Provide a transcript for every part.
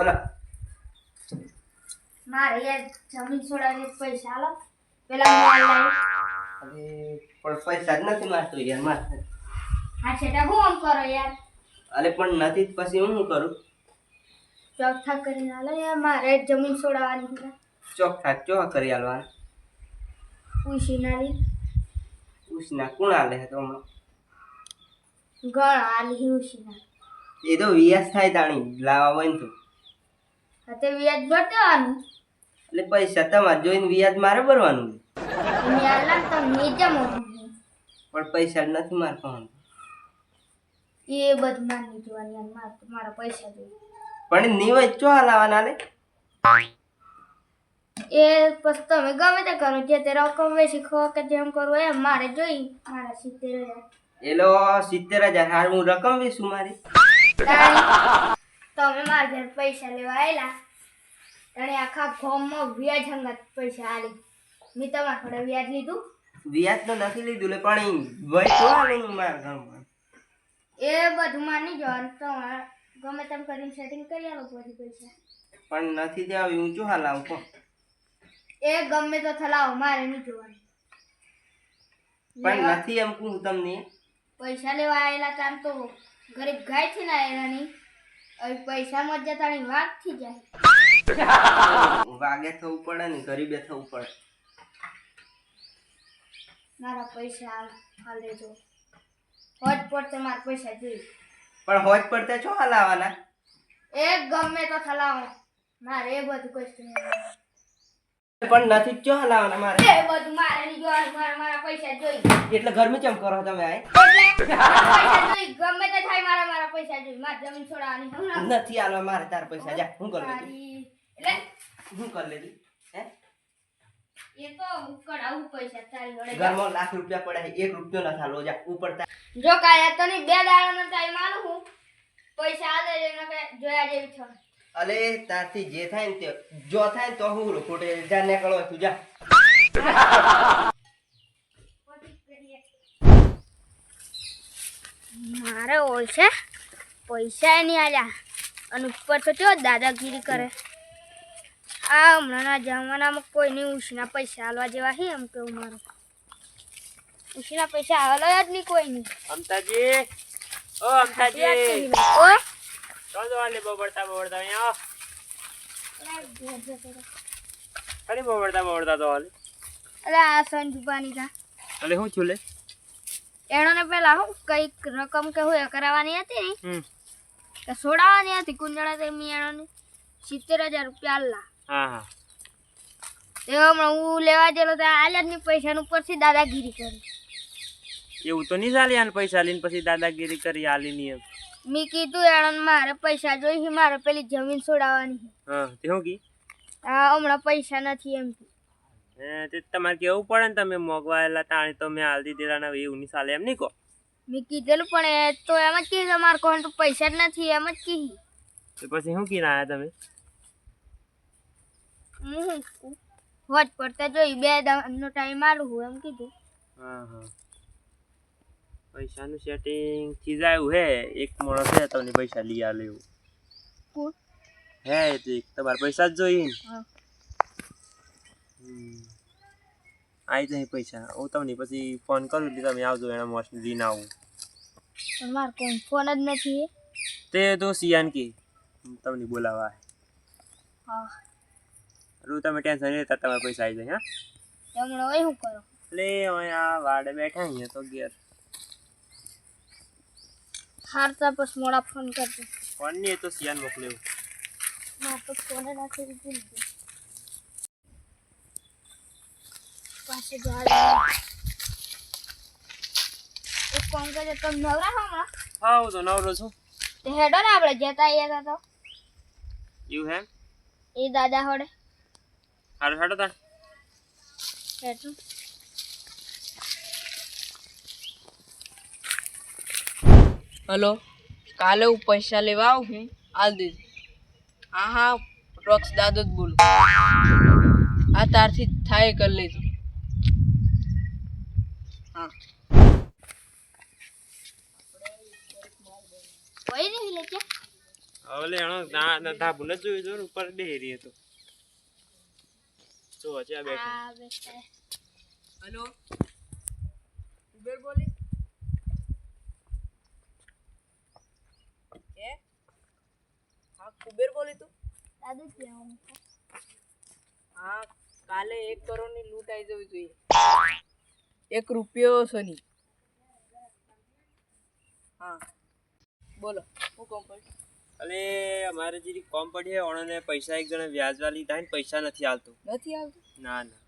બોલો. મારે યાર જમીન છોડાવીને પૈસા આલો પેલા મોબાઈલ લાવી અરે પણ પૈસા જ નથી મારતો યાર માર હા છેટા હું કરો યાર? અરે પણ નથી પછી હું કરું? ચોખ્ઠા કરીને આલો યાર મારે જમીન છોડાવવાની ચોખ્ખા ચો કરી આલવાના નાલી ઉસના કોણ આલે તો હમણાં? ગણ આલી એ તો વ્યાસ થાય તાણી લાવવા ને તો વ્યાજ ભરવાનું એટલે પૈસા તમારે જોઈને વ્યાજ મારે ભરવાનું લાગ તો નીચે મોટું પણ પૈસા નથી માર પણ એ બધું માર નીચવાની યાર માર મારા પૈસા જોઈએ પણ નિવેદ ચો હલાવાના લે? એ પછી તમે ગમે તે કરો જે તે રકમ વેચી ખો કે જેમ કરો એમ મારે જોઈ મારા સિત્તેર હજાર. એલો સિત્તેર હજાર હાર હું રકમ વેચું મારી. તાણી અમે મારા ઘર પૈસા લેવા આવેલા તાણે આખા ગોમમાં વ્યાજ હંગાત પૈસા આલી મેં તમારા થોડા વ્યાજ લીધું? વ્યાજ તો નથી લીધું લે પણ વય તો મારા ઘરમાં એ બધું માની જવાનું તમારે ગમે તેમ કરીને સેટિંગ કરી આલો પછી પૈસા. પણ નથી ત્યાં ઊંચું હલાવું પણ એ ગમે તો થલાવો મારે નહીં જોવાનું. પણ નથી એમ કહું તમને. પૈસા લેવા આવેલા કામ તો ગરીબ ગાય છે ને આવેલા નહીં હવે પૈસામાં જ જતાની વાત થઈ જાય. વાગે થવું પડે ને ગરીબે થવું પડે. મારા પૈસા હાલે જો હોજ પડતે મારા પૈસા જોઈએ પણ હોજ પડતે છો હલાવાના એ ગમે તો થલાવો મારે એ બધું કશું નહીં. પણ નથી ચો હલાવાના મારે. એ બધું મારે નહીં જોવાનું મારે મારા પૈસા જોઈ. એટલે ઘરમાં કેમ કરો તમે આ પૈસા જોઈ ગમે તે થાય મારા મારા પૈસા જોઈ. મારે જમીન છોડાવવાની નથી આલવા મારે તાર પૈસા. જા હું કરી લેતી. એટલે? હું કરી લેતી. હે? એ તો પૈસા તારી જોડે ઘરમાં લાખ રૂપિયા પડે એક રૂપિયો નથી આલવો જા ઉપર જો કાયા તને બે દાડાનો ટાઈમ આલું હું. પૈસા આ દે જોયા જેવી છો અલે તારથી જે થાય ને તે જો થાય ને તો હું ખોટે જા નીકળો તું જા. મારે ઓળશે પૈસા એ નહીં આલ્યા અને ઉપર તો કેવો દાદાગીરી કરે. આ હમણાંના જમાનામાં કોઈની ઉશના પૈસા આલવા જેવા છે એમ કેવું મારું. ઉશના પૈસા આવેલા જ નહીં કોઈની. અમતાજી ઓ અમતાજી. ઓ આલે બબડતા બબડતા અહીંયા બબડતા બબડતા તો આલે અરે આ સંજુબાની કા અલે હું છું લે? એણોને પેલા હું કંઈક રકમ કે હોય કરાવવાની હતી ને કે છોડાવવાની હતી કુંજળા તે મિયાણોને સિત્તેર હજાર રૂપિયા આલ્લા. હા હા. તે હમણાં હું લેવા ગયેલો તો આલ્યા જ નહીં પૈસાનું ઉપરથી દાદાગીરી કરી. એવું તો નહીં ચાલ્યા આને પૈસા લઈને પછી દાદાગીરી કરી આલી ની એમ. મેં કીધું એણે મારે પૈસા જોઈ છે મારે પેલી જમીન છોડાવવાની હા. તે હું કી? આ હમણાં પૈસા નથી એમ. હે તે તમારે કેવું પડે ને તમે મોગવાયેલા તાણી તો મેં હાલ દીધેલા ને એવું નહીં સાલે એમ નહીં કહો મેં કીધેલું પણ એ તો એમ જ કીધું તમારે કોણ તો પૈસા જ નથી એમ જ કીધી. તો પછી શું કીને આવ્યા તમે? હું શું? હોજ પડતા જોઈ બે નો ટાઈમ આલું હું એમ કીધું. હા હા. પૈસાનું સેટિંગ થઈ જાય એવું હે એક માણસ હે તમને પૈસા લઈ આલે એવું કોણ? હે એ તો એક તમારે પૈસા જ જોઈએ ને હા. હમ. આઈ જાય પૈસા હું તમને પછી ફોન કરું એટલે તમે આવજો એના મોસ લઈને આવું પણ મારે કોઈ ફોન જ નથી તે તો સિયાન કી તમને બોલાવા હા રૂ તમે ટેન્શન નહીં લેતા તમારા પૈસા આવી જાય હા હમણાં હવે શું કરો એટલે હવે આ વાડે બેઠા અહીંયા તો ઘેર હારતા પછી મોડા ફોન કરજો. ફોન નહીં તો સિયાન મોકલ્યો ફોન જ નાખી દીધું. પાસે એક ફોન કરજો તમે નવરા હો હમણાં? હા હું તો નવરો છું. તે હેડો ને આપણે જતા હતા તો એવું હેમ એ દાદા હોડે. સારું હેડો તાર હેઠું હલો? કાલે હું પૈસા લેવા આવું હું આલ દીધી હા હા રોક્સ દાદો જ બોલું. આ તારથી થાય કરી લેજો. હા. કોઈ નહીં લે કે? હવે એનો ના ના ધાબુ ન જોયું જો ઉપર બેહરી હતો. જો આ બેઠો. હેલો? ઉબેર બોલી કે હા કુબેર બોલી તું? દાદુ કેવું હા કાલે એક કરોડની લૂંટ આવી જવી જોઈએ. એક રૂપિયો સની હા. બોલો હું કોમ પડ્યું અલે અમારે જે કોમ પડી છે ઓણને પૈસા એક જણા વ્યાજવા લીધા ને પૈસા નથી આવતું. નથી આવતું? ના ના.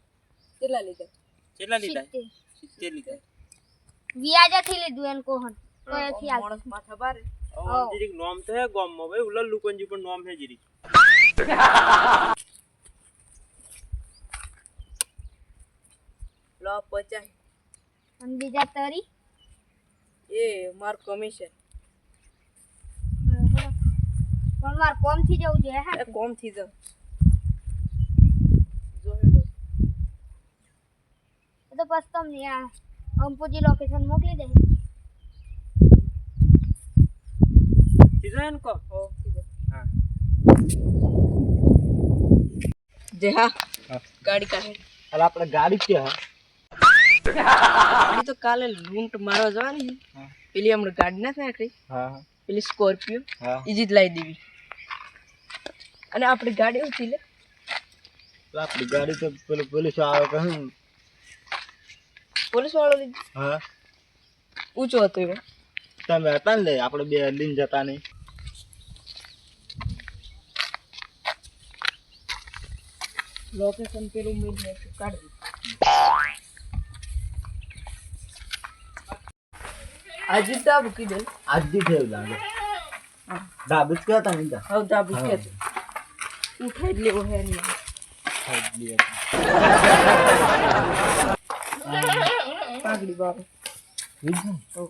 કેટલા લીધા? કેટલા લીધા? સિત્તેર. લીધા. વ્યાજથી લીધું એન કોહન તો એથી આવતું. માણસ માથા આમ જીરીક નોમ તો હે ગામમાં ભાઈ ઉલલ લુકનજી પણ નોમ હે જીરીક લો પચાસ. અને બીજા તરી? એ માર કમિશન પણ મારે કોમથી જવું જોઈએ હા? કોમથી જાવ. તો પછી તમને આ અંપુજી લોકેશન મોકલી દે. કીધું kok. Oh, કો Nah. થી જાવ હા જે હા ગાડી કાઢે. અરે આપણે ગાડી ક્યાં ગાડી તો કાલે લૂંટ મારવા જવાની પેલી હમણાં ગાડી ના થાય હા પેલી સ્કોર્પિયો. ઈજી જ લાવી દેવી. અને આપણી ગાડી ઉતી લે. આપણી ગાડી તો પેલો પોલીસ આવે કહે પોલીસ વાળો લીધી? હા. ઊંચો હતો તમે હતા ને લે આપણે બે લઈને જતા નહીં. લોકેશન પેલું મેં કાઢી આજે તો આ મૂકી દે આજ દી થયું લાગે હા ડાબી જ કહેતા નહીં તા હવે તો આ મૂકે છે ઉઠાઈ જ લેવો હે નહીં પાઘડી બાબા હો.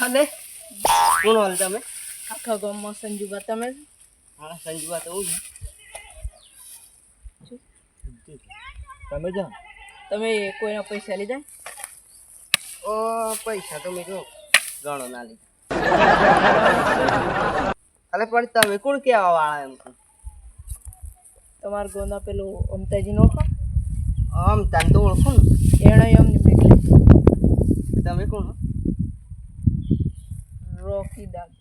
અને કોણ હાલ તમે. આખા ગામમાં સંજુબા તમે? હા સંજુબા તો હું તમે જાઓ. તમે કોઈના પૈસા લીધા? ઓ પૈસા તો મેં જો ગણો ના લીધા. અરે પણ તમે કોણ કેવા વાળા એમ? તમારા ગોંદા પેલું અમતાજી નો અમતા તો ઓળખું ને. એણે અમને તમે કોણ? રોકી દાદો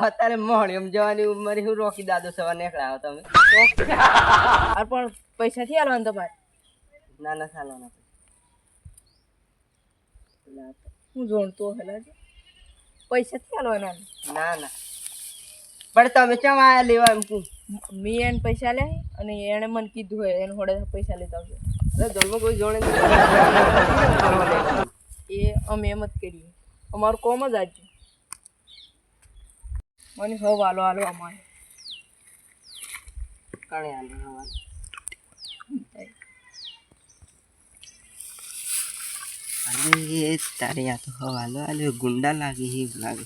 અત્યારે મોહણી જવાની ઉંમરે હું રોકી દાદો સવાર નીકળ્યા તમે. પણ પૈસા થી આલવાના તમારે ના ના ચાલવાના હું જોણતો હેલા પૈસા થી આલવાના ના ના. પણ તમે ચમ આયા લેવા એમ કું મેં એને પૈસા લે અને એણે મને કીધું હોય એને હોડે પૈસા લેતા આવજો. અરે ધર્મ કોઈ જોડે એ અમે એમ જ કરીએ. અમારું કોમ જ આજે મને હવ આલો આલો અમારે. કણે આલે હવારે. અરે તારે આ તો હવાલો આલ્યો ગુંડા લાગે એવું લાગે.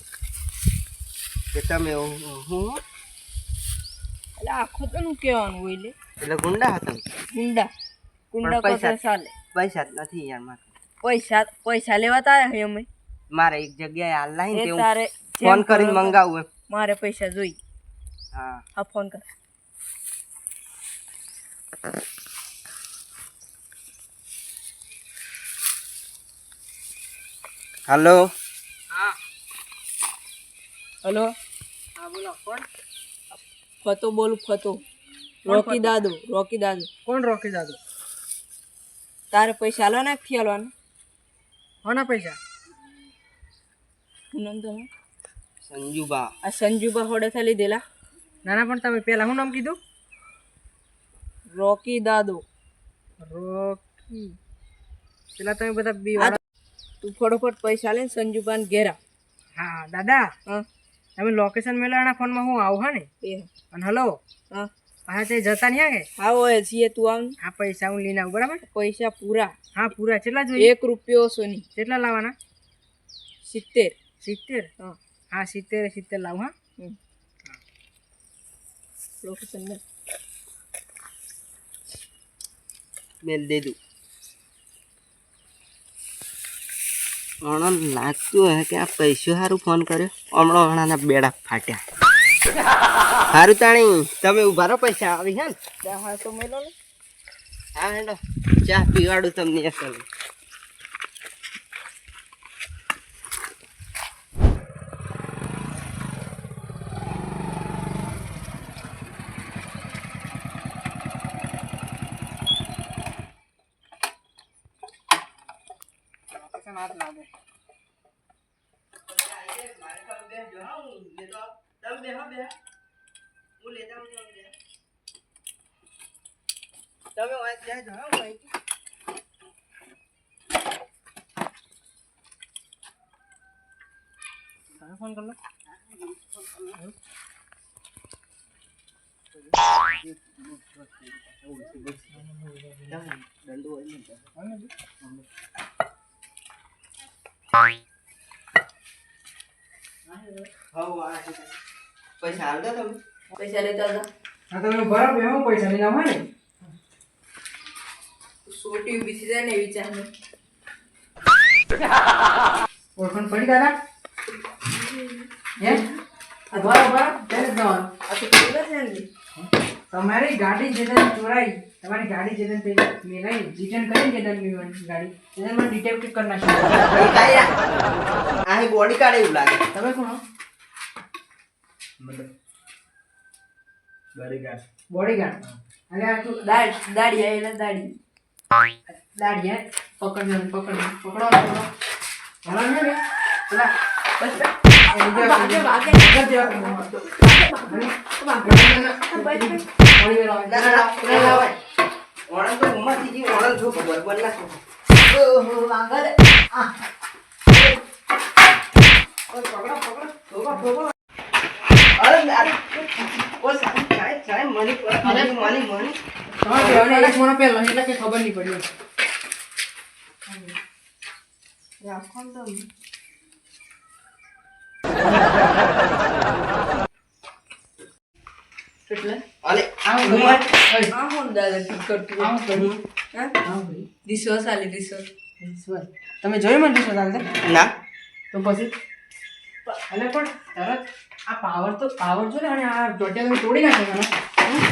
કે તમે હું હું? એટલે આખો તો નું કહેવાનું હોય લે. એટલે ગુંડા હતા? ગુંડા. ગુંડા પૈસા- ચાલે પૈસા જ નથી યાર મારે પૈસા. પૈસા લેવા તારે અમે. મારે એક જગ્યાએ હાલ ફોન કરી કરીને મંગાવું એમ. મારે પૈસા જોઈ હા. હા ફોન કર. હલો. હલો. હા બોલો કોણ? ફતો બોલું ફતો. રોકી દાદુ રોકી દાદુ. કોણ રોકી દાદુ? તારે પૈસા આલવાના કે આલવાના કોના પૈસા? નંદો સંજુબા. આ સંજુબા હોડેથી લીધેલા. ના ના પણ તમે પેલા શું નામ કીધું? રોકી દાદુ. રોકી. પેલા તમે બધા બી તું ફટોફટ પૈસા લઈને સંજુબાને ઘેરા હા દાદા. હા. તમે લોકેશન મેળવવાના ફોનમાં હું આવું હા ને? એ. અને હલો. હા. હા તે જતા નહીં હા કે હા હોય છીએ તું આમ આ પૈસા હું લઈને આવું બરાબર? પૈસા પૂરા. હા પૂરા. કેટલા જોઈએ? એક રૂપિયો સોની. કેટલા લાવવાના? સિત્તેર. સિત્તેર? હા. હા સિત્તેર સિત્તેર લાવ હા? લોકેશન મેલ દે દઉં. હમણાં લાગતું હે કે આ પૈસો સારું ફોન કર્યો? હમણાં હમણાંના બેડા ફાટ્યા. સારું તાણી તમે ઊભા રહો પૈસા આવી હે ને? હા તો મેલો ને. હા હેડો. ચા પીવાડું તમને અસલ ફોન કર લો દંડો. પૈસા હાલ દો તમે પૈસા લેતા હતા હા તમે બરાબર એમાં પૈસા લઈને આવો ને સોટી બીસી જાય ને એવી ચાહની ઓળખાણ પડી દાદા તમારી ગાડી જે ચોરાઈ. તમારી ગાડી જે તને મેલાઈ. રિટર્ન કરી જે તને ગાડી. એને મને ડિટેક્ટિવ કરી નાખ્યું. એ કાંઈ આ બોડી કાર્ડ એવું લાગે. તમે કોણ બોડીગાર્ડ અને આ તું દાડી દાડી આવેલા દાડી દાડી હે. પકડ ને પકડ પકડો પકડો. ભલા ને પેલા બસ. ખબર નહીં પડી રાખો તમે અલે, જોયું મને શું ચાલશે ના. તો પછી? અને પણ તરત આ પાવર તો પાવર જો ને અને આ જોટિયા તમે તોડી નાખે મને. હમ?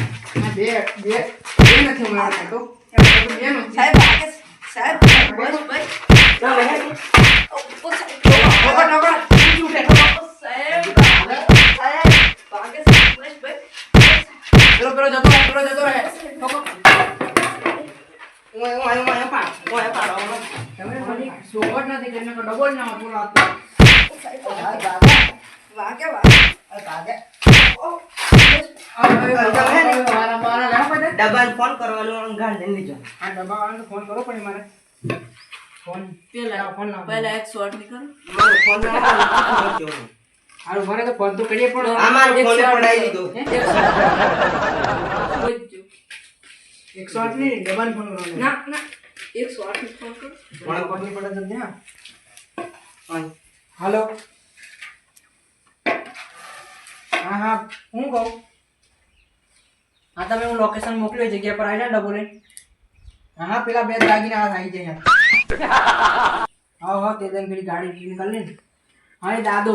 આ બે બે બે નથી મારા તો. સાહેબ સાહેબ બસ બસ. ના, ડબલ ના બોલો ડબ્બાને ફોન કરવાનો ગાંધી લીધો. આ ડબ્બા વાળાને ફોન કરો પણ મારે ફોન પેલા ફોન લાવો. એક શોટ નીકળ. ફોન ના આવે, હું ખબર કેવો. હારું મને તો ફોન તો કરીએ પણ આ મારો ફોને દીધો. એકસો આઠ નહીં ડબ્બાને ફોન ના ના. એક શોટ ફોન કર. મને ફોન નહીં પડે તો ધ્યાન. હાલો. હા હા હું કહું? હા તમે હું લોકેશન મોકલ્યું જગ્યા પર આવી જાય ડબોલે હા હા પેલા બે દાગીના આવી જાય. હા હા તે દમ પેલી ગાડી નીકળ ને. હા એ દાદો.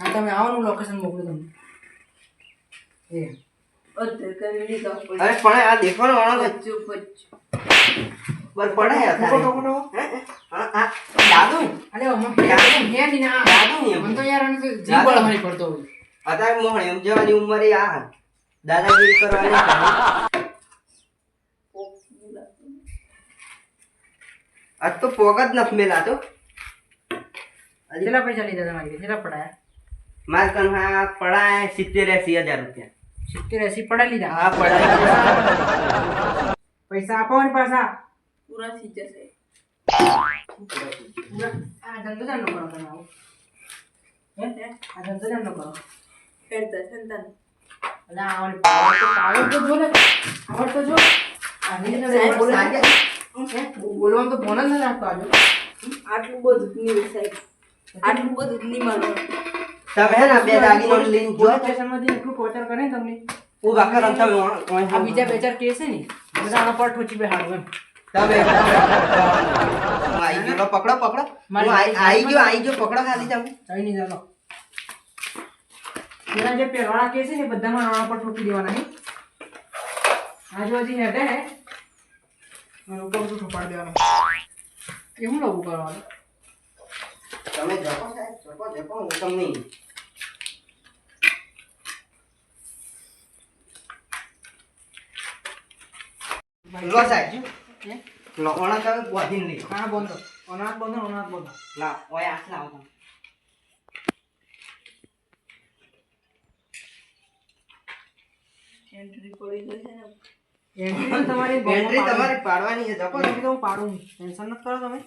હા તમે આવો હું લોકેશન મોકલું તમને. એ. અધર કરી લીધો અરે પણ આ દેખો વાળો બચ્ચું બચ્ચું બર પડે યાર ઠોકો, તારે. ઠોકો, ઠોકો. હે? દાદુ. અરે અમુક હે ની ના. દાદુ મને તો યાર આને તો જીવ પડતો હોય. અત્યારે મોહણ એમ જવાની ઉંમરે આ દાદાગીરી કરવાની આજ તો પોગ જ નથી મેલાતો કેટલા પૈસા લીધા તમારી કેટલા પડાયા? માર કન હા પડાય સિત્તેર એસી હજાર રૂપિયા. સિત્તેર એસી પડા લીધા? હા પડાય પૈસા આપો ને પાછા. પૂરા થઈ જશે. આ ધંધો ધંધો કરો તમે આવો. હે? આ ધંધો ધંધો કરો. ફેરતા સંતાન એટલે આ પાવર તો પાવર તો જો ને. પાવર તો જો. આ નીચે બોલે. સાહેબ. તો ફોન જ ન રાખતો આટલું બધું આટલું બધું નહીં મારવાનું તમે ને બે દાગીનો લઈને જો સ્ટેશનમાંથી એટલું ટોર્ચર કરે ને તમને ઊભા કરો ને તમે ઓણ- ઓણ આ બીજા બે ચાર કેસ છે ને બધા આના પર ઠોચી બેહાડું એમ તમે હું ગયો પકડો ખાલી તમે કઈ નહીં ચાલો એના જે પહેરવાના કેસ છે ને બધામાં નાણા પર ઠોકી દેવાના આજુબાજુ હેઠે અને ઉપર બધું ઠોપાડી દેવાનું. એવું લાગુ કરવાનું તમે જપો જપો જપો હું તમને લો સાહેબ? લો ઓણા તમે લઈ હા બંધો. અનાજ બંધો અનાજ બંધો. લા ઓય લાવો તમે. એન્ટ્રી પડી જશે ને. એન્ટ્રી તમારી બેટરી તમારી પાડવાની છે. જપો એન્ટ્રી તો હું પાડું. ટેન્શન ન કરો તમે.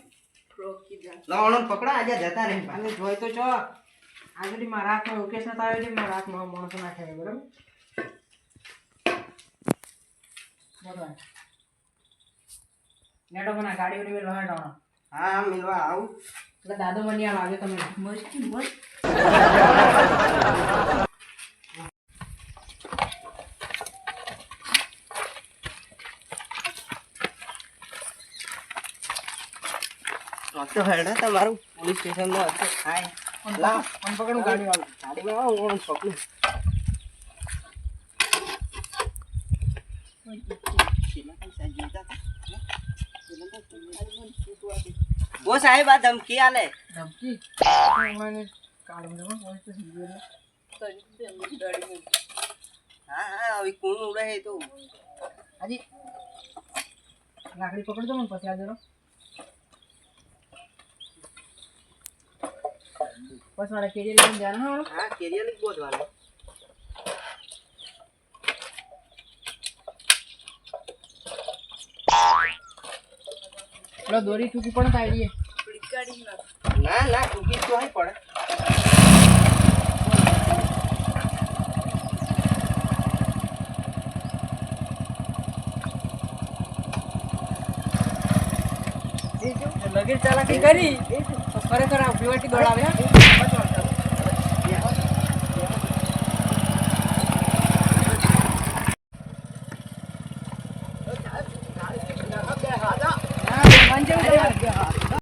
રોકી દે. લો ઓણો પકડો આજે જતા નહીં અને જોઈ તો છો. આ મારા હાથમાં યોગેશ નતા આવ્યો છે મારા હાથમાં માણસો નાખ્યા છે બરાબર? બરાબર નેટો મને ગાડીઓની મેળ વહાડવાનો હા હા મિલવા આવું. એટલે દાદો મંડિયા લાગે તમે. મસ્તી મસ્ત તો હેડા તમારું પોલીસ સ્ટેશનમાં હતો હાય લા પણ પકડું ગાડી વાળું. ગાડીમાં આવો ઓણ પકડું ઓ સાહેબ આ ધમકી આલે. ધમકી? ગાડી હા હા હવે કોણ ઉડે તો. લાકડી પકડજો મને પછી આ જરો બસ મારા કેરિયર લઈને જવાનું હા કેરિયર જ બોધવાનું પેલો દોરી તૂટી પણ કાઢીએ ના ના ટૂંકી તો અહીં પડે લગીર ચાલાકી કરી ખરેખર આ પીવાટી દોડાવે